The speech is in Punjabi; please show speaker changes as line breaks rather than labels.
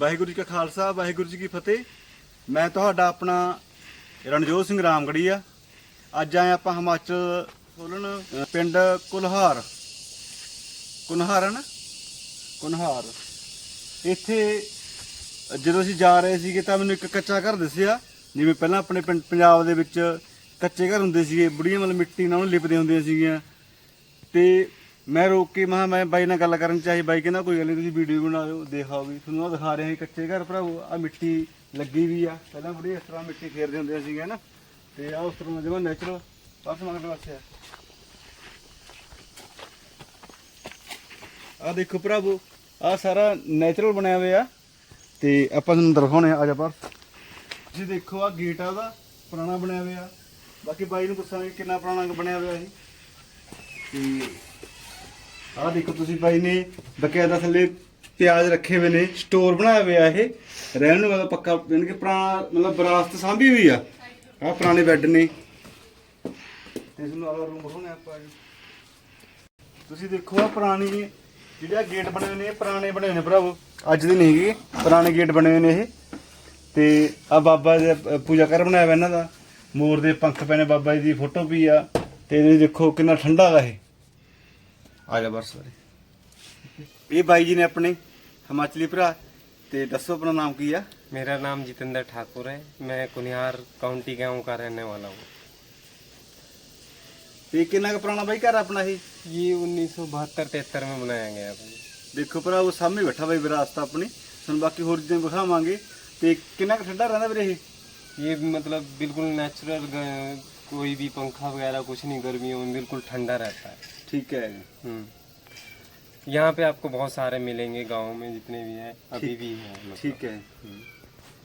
ਵਾਹਿਗੁਰੂ ਜੀ ਕਾ ਖਾਲਸਾ, ਵਾਹਿਗੁਰੂ ਜੀ ਕੀ ਫਤਿਹ। ਮੈਂ ਤੁਹਾਡਾ ਆਪਣਾ ਰਣਜੋਤ ਸਿੰਘ ਰਾਮਗੜੀ ਆ। ਅੱਜ ਆਏ ਆਪਾਂ ਹਿਮਾਚਲ ਸੋਲਨ ਪਿੰਡ ਕੁਲਹਾਰ। ਕੁਨਹਾਰ ਹੈ ਨਾ ਕੁਨਹਾਰ। ਇੱਥੇ ਜਦੋਂ ਅਸੀਂ ਜਾ ਰਹੇ ਸੀਗੇ ਤਾਂ ਮੈਨੂੰ ਇੱਕ ਕੱਚਾ ਘਰ ਦਿਸਿਆ। ਜਿਵੇਂ ਪਹਿਲਾਂ ਆਪਣੇ ਪਿੰਡ ਪੰਜਾਬ ਦੇ ਵਿੱਚ ਕੱਚੇ ਘਰ ਹੁੰਦੇ ਸੀਗੇ, ਬੁੜੀਆਂ ਮਤਲਬ ਮਿੱਟੀ ਨਾਲ ਉਹਨੂੰ ਲਿਪਦੇ ਹੁੰਦੀਆਂ ਸੀਗੀਆਂ। ਤੇ ਮੈਂ ਰੋਕ ਕੇ ਮਹਾ ਮੈਂ ਬਾਈ ਨਾਲ ਗੱਲ ਕਰਨ ਚਾਹੀ, ਬਾਈ ਕਹਿੰਦਾ ਕੋਈ ਗੱਲ ਨਹੀਂ ਤੁਸੀਂ ਵੀਡੀਓ ਬਣਾਓ ਦਿਖਾਓ ਵੀ। ਤੁਹਾਨੂੰ ਉਹ ਦਿਖਾ ਰਹੇ ਹਾਂ ਕੱਚੇ ਘਰ ਭਰਾਵੋ ਆ ਮਿੱਟੀ ਲੱਗੀ ਵੀ ਆ। ਪਹਿਲਾਂ ਬੜੀ ਇਸ ਤਰ੍ਹਾਂ ਮਿੱਟੀ ਫੇਰਦੇ ਹੁੰਦੇ ਸੀਗੇ ਨਾ ਤੇ ਆ ਉਸ ਤਰ੍ਹਾਂ ਜਿਵੇਂ ਨੈਚੁਰਲ ਪਾਸ ਮੰਗਣ ਵਾਸਤੇ ਆ। ਆ ਦੇਖੋ ਭਰਾਵੋ ਆ ਸਾਰਾ ਨੈਚੁਰਲ ਬਣਿਆ ਹੋਇਆ ਤੇ ਆਪਾਂ ਤੁਹਾਨੂੰ ਦਿਖਾਉਣੇ ਆ ਆ ਜਾ ਪਰ ਜੀ ਦੇਖੋ ਆ ਗੇਟ ਆ ਉਹਦਾ, ਪੁਰਾਣਾ ਬਣਿਆ ਹੋਇਆ। ਬਾਕੀ ਬਾਈ ਨੂੰ ਪੁੱਛਾਂਗੇ ਕਿੰਨਾ ਪੁਰਾਣਾ ਬਣਿਆ ਹੋਇਆ ਇਹ। ਤੇ ਆਹ ਦੇਖੋ ਤੁਸੀਂ ਬਾਈ ਨੇ ਬਕਾਇਦਾ ਥੱਲੇ ਪਿਆਜ਼ ਰੱਖੇ ਹੋਏ ਨੇ ਸਟੋਰ ਬਣਾਇਆ ਹੋਇਆ ਇਹ। ਰਹਿਣ ਨੂੰ ਵਾਲਾ ਪੱਕਾ ਯਾਨੀ ਕਿ ਪੁਰਾਣਾ ਮਤਲਬ ਵਿਰਾਸਤ ਸਾਂਭੀ ਹੋਈ ਆ। ਆਹ ਪੁਰਾਣੇ ਬੈੱਡ ਨੇ। ਇਸ ਨੂੰ ਆਲਾ ਰੂਮ ਬਣਾਉਣੇ ਆਪਾਂ ਜੀ ਤੁਸੀਂ ਦੇਖੋ ਆ ਪੁਰਾਣੀ ਜਿਹੜੇ ਆ ਗੇਟ ਬਣੇ ਹੋਏ ਨੇ ਪੁਰਾਣੇ ਬਣੇ ਹੋਏ ਨੇ ਭਰਾਵੋ। ਅੱਜ ਦੇ ਨਹੀਂ ਹੈਗੇ ਪੁਰਾਣੇ ਗੇਟ ਬਣੇ ਹੋਏ ਨੇ ਇਹ। ਤੇ ਆ ਬਾਬਾ ਜੀ ਦਾ, ਪੂਜਾ ਕਰ ਬਣਾਇਆ ਹੋਇਆ ਇਹਨਾਂ ਦਾ। ਮੋਰ ਦੇ ਪੰਖ ਪਏ ਨੇ ਬਾਬਾ ਜੀ ਦੀ ਫੋਟੋ ਵੀ ਆ। ਤੇ ਇਹ ਦੇਖੋ ਕਿੰਨਾ ਠੰਡਾ ਹੈਗਾ ਇਹ। ਆ ਜਾ ਬਰਸ ਵਾਲੇ ਇਹ ਬਾਈ ਜੀ ਨੇ ਆਪਣੇ ਹਿਮਾਚਲੀ ਭਰਾ ਤੇ ਦੱਸੋ ਆਪਣਾ ਨਾਮ ਕੀ ਆ
मेरा नाम जितेंद्र ठाकुर है मैं कुनिहार काउंटी गांव का रहने वाला हूँ
ਤੇ ਕਿੰਨਾ ਕੁ ਪੁਰਾਣਾ ਬਾਈ ਘਰ ਆਪਣਾ ਇਹ
ये उन्नीस सौ बहत्तर तिहत्तर में बनाया गया था
ਦੇਖੋ ਭਰਾ ਉਹ ਸਾਹਮਣੇ ਬੈਠਾ ਬਾਈ ਵਿਰਾਸਤ ਆਪਣੀ ਤੁਹਾਨੂੰ ਬਾਕੀ ਹੋਰ ਚੀਜ਼ਾਂ ਵਿਖਾਵਾਂਗੇ ਤੇ ਕਿੰਨਾ ਕੁ ਠੰਡਾ ਰਹਿੰਦਾ ਵੀਰੇ ਇਹ
ये मतलब बिल्कुल नेचुरल कोई भी पंखा वगैरह कुछ नहीं गर्मियों में बिल्कुल ठंडा रहता है।
ठीक है।
हम्म। यहाँ पे आपको बहुत सारे मिलेंगे गाँव में जितने भी हैं अभी भी हैं मतलब।
ठीक है।
हम्म।